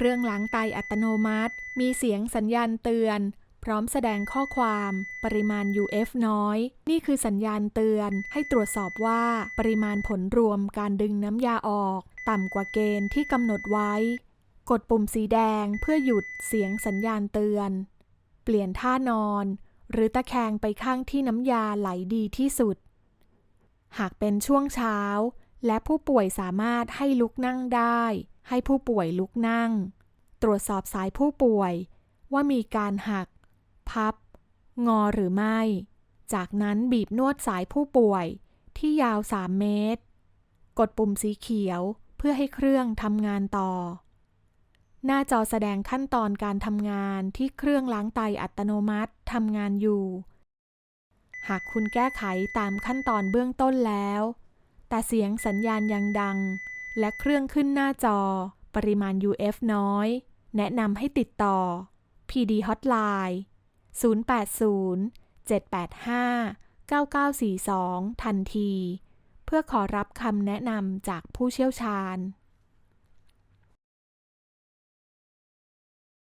เครื่องล้างไตอัตโนมัติ มีเสียงสัญญาณเตือน พร้อมแสดงข้อความปริมาณ UF น้อย นี่คือสัญญาณเตือนให้ตรวจสอบว่าปริมาณผลรวมการดึงน้ำยาออก ต่ำกว่าเกณฑ์ที่กำหนดไว้ กดปุ่มสีแดงเพื่อหยุดเสียงสัญญาณเตือน เปลี่ยนท่านอน หรือตะแคงไปข้างที่น้ำยาไหลดีที่สุด หากเป็นช่วงเช้า และผู้ป่วยสามารถให้ลุกนั่งได้ ให้ผู้ป่วยลุกนั่ง ตรวจสอบสายผู้ป่วยว่ามีการหัก พับ งอหรือไม่ จากนั้นบีบนวดสายผู้ป่วยที่ยาว 3 เมตร กดปุ่มสีเขียวเพื่อให้เครื่องทำงานต่อ หน้าจอแสดงขั้นตอนการทำงานที่เครื่องล้างไตอัตโนมัติทำงานอยู่ หากคุณแก้ไขตามขั้นตอนเบื้องต้นแล้ว แต่เสียงสัญญาณยังดัง และเครื่องขึ้นหน้าจอ ปริมาณ UF น้อย แนะนำให้ติดต่อ PD Hotline 080 785 9942 ทันที เพื่อขอรับคำแนะนำจากผู้เชี่ยวชาญ